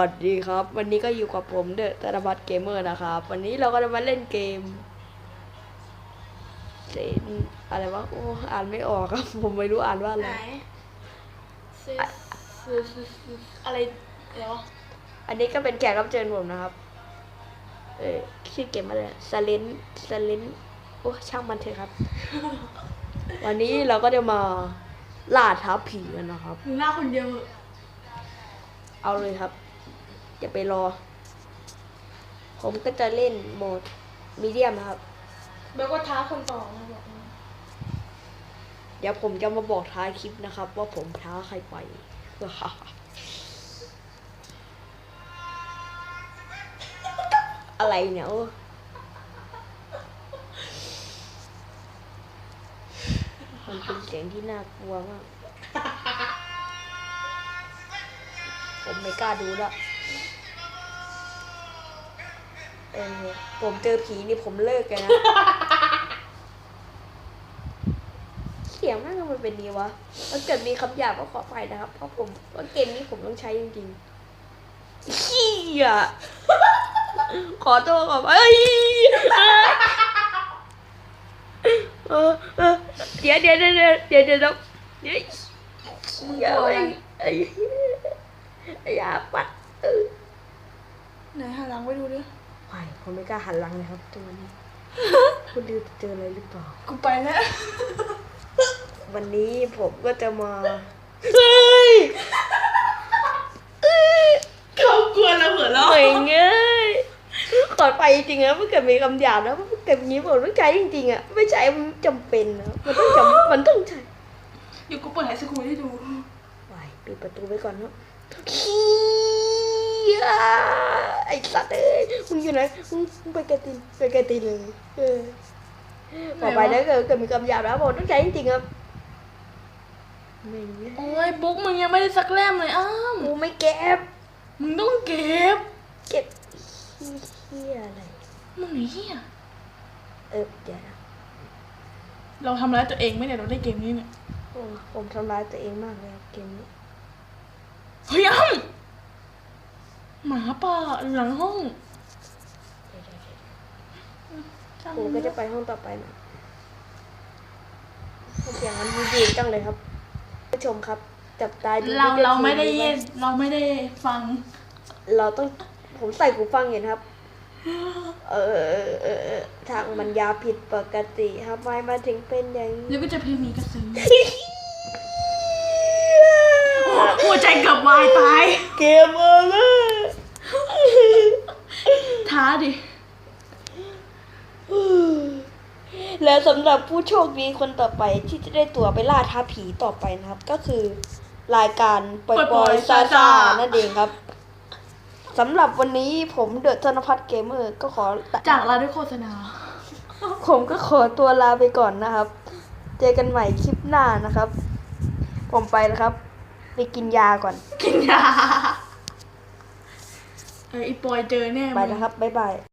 วัสดีครับ วันนี้ก็อยู่กับผมเดอะธนวัฒน์เกมเมอร์นะครับ วันนี้เราก็จะมาเล่นเกมเซนอะไรวะโอ้อ่านไม่ออกครับ ผมไม่รู้อ่านว่าอะไรไหนซิซิซิซิอะไรเดี๋ยวอันนี้ก็เป็นแขกรับเชิญผมนะครับ เออชื่อเกมอะไรซาเลนซาเลนโอ้ช่างมันเถอะครับ วันนี้เราก็จะมาล่าท้าผีกันนะครับมึงหน้าคนเดียวเหอะเอาเลยครับ อย่าไปรอ ผมก็จะเล่นโหมดมีเดียมนะครับ แล้วก็ท้าคนต่อนะบอกนะเดี๋ยวผมจะมาบอกท้ายคลิปนะครับ ว่าผมท้าใครไป อะไรเนี่ยโอ้มันเป็นเสียงที่น่ากลัวมาก ผมไม่กล้าดูละ เออผมเจอผีนี่ผมเลิกกันนะเสียงมากมันเป็นนี้วะมันเกิดมีคำหยาบก็ขอไปนะครับ เพราะผมว่าเกมนี้ผมต้องใช้จริงๆขี้อะขอตัวก่อนเอ้ยเออเออเดี๋ยวเดี๋ยวเดี๋ยวเดี๋ยวเดี๋ยวเดี๋ยวอย่าไปอย่าปัดเออไหนหาหลังไปดูดิ ไม่ผมไม่กล้าหันหลังเลยครับตัวนี้คุณดิวจะเจออะไรหรือเปล่า กูไปแล้ว วันนี้ผมก็จะมาเฮ้ยเขากลัวเราเหมือนเราเฮ้ยเงยขอไปจริงๆนะเมื่อเกิดมีคำหยาบนะเมื่อเกิดอย่างนี้ผมต้องใช้จริงๆอะไม่ใช้มันจำเป็นนะมันต้องจำมันต้องใช้อยู่กูเปิดไฮสคูลให้ดูไปปิดประตูไว้ก่อนเนาะ ขี้อะไอสัตว์เอ้ยมึงอยู่ไหนมึงมึงไปกระตินไปกระตินเลยเออต่อไปถ้าเกิดเกิดมีคำหยาบนะผมต้องใช้จริงๆครับไม่รู้โอ้ยบุ๊กมึงยังไม่ได้สักเล่มเลยอ้าวกูไม่เก็บ มึงต้องเก็บ เก็บเฮียอะไร มึงไอ้เหี้ยเออเดี๋ยวนะเราทำร้ายตัวเองไหมเนี่ยเราได้เกมนี้เนี่ยโอ้ผมทำร้ายตัวเองมากเลยครับเกมนี้เฮ้ยอ้ำ หมาป่าอยู่หลังห้องเดี๋ยวเดี๋ยวเดี๋ยวช่างผมมันก็จะไปห้องต่อไปนะเสียงมันดีจังเลยครับผู้ชมครับ จับตาดูเราวินเราไม่ได้ทียินเราไม่ได้ฟัง เราต้องผมใส่หูฟังเห็นครับ เออเออเออเออทางมันยาผิดปกติครับทำไมมาถึงเป็นอย่างนี้แล้วก็จะเพลงนี้ก็ซึ้งหัวใจเกือบวายตาย เกมอะไร ท้าดิ และ สำหรับผู้โชคดีคนต่อไปที่จะได้ตั๋วไปล่าท้าผีต่อไปนะครับ ก็คือรายการปล่อยปล่อยซาซานั่นเองครับสำหรับวันนี้ผมเดอะธนพัฒน์เกมเมอร์ก็ขอจากลาด้วยโฆษณา ผมก็ขอตัวลาไปก่อนนะครับ เจอกันใหม่คลิปหน้านะครับ ผมไปแล้วครับ ไปกินยาก่อน กินยาเออไอปอยเจอแน่ไปมึงนะครับ บ๊ายบาย